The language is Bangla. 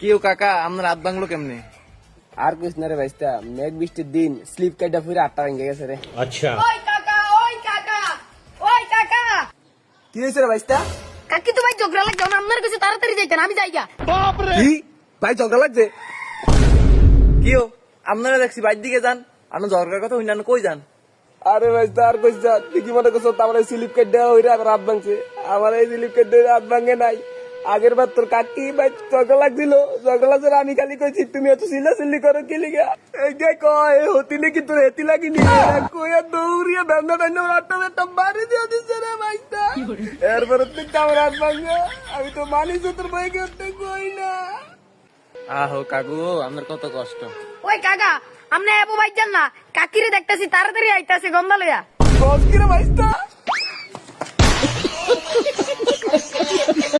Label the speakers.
Speaker 1: কেউ কাকা আপনার রাত বাংলো কেমনে?
Speaker 2: আর কিছু না রে ভাইস্তা মেঘ বৃষ্টির দিন স্লিপ কাটা ফুরে আটটা ভেঙে গেছে রে।
Speaker 3: আচ্ছা।
Speaker 4: ওই কাকা ওই কাকা ওই কাকা।
Speaker 2: কি হয়েছে রে ভাইস্তা?
Speaker 4: কাকি তো ভাই ঝগড়া লাগছে আপনার কাছে তাড়াতাড়ি যাইতেন আমি যাই
Speaker 2: বাপ রে ভাই ঝগড়া লাগছে?
Speaker 1: কিও আপনারা দেখছি বাইর দিকে যান আমি ঝগড়ার কথা হইনা কই যান?
Speaker 2: আরে ভাই আর কইছ ঠিকই মনে করছ তারপরে স্লিপ কেটে ওইরা রাত ভাঙছে। আমার এই স্লিপ কেটে রাত ভাঙে নাই। আগের বার তোর কাকি ভাই ঝগড়া লাগছিল ঝগড়া লাগছে আমি খালি কইছি তুমি এত সিলা সিল্লি করো কি লিগা? এই যে কয় হতি নাকি তোর হেতি লাগিনি কইয়া দৌড়িয়া ব্যান্ডা ব্যান্ডা আটটা একটা বাড়ি দিয়ে দিচ্ছে রে ভাইস্তা এরপরে তুই কামড় রাত ভাঙে। আমি তো মানিস তোর ভাই করতে কই না।
Speaker 1: আহো কাকু আমার কত কষ্ট।
Speaker 4: ওই কাকা আমনে এবো ভাই যান না কাকিরে দেখতাছি তাড়াতাড়ি আইতাছে গন্ধা লইয়া।
Speaker 2: কি রে ভাইস্তা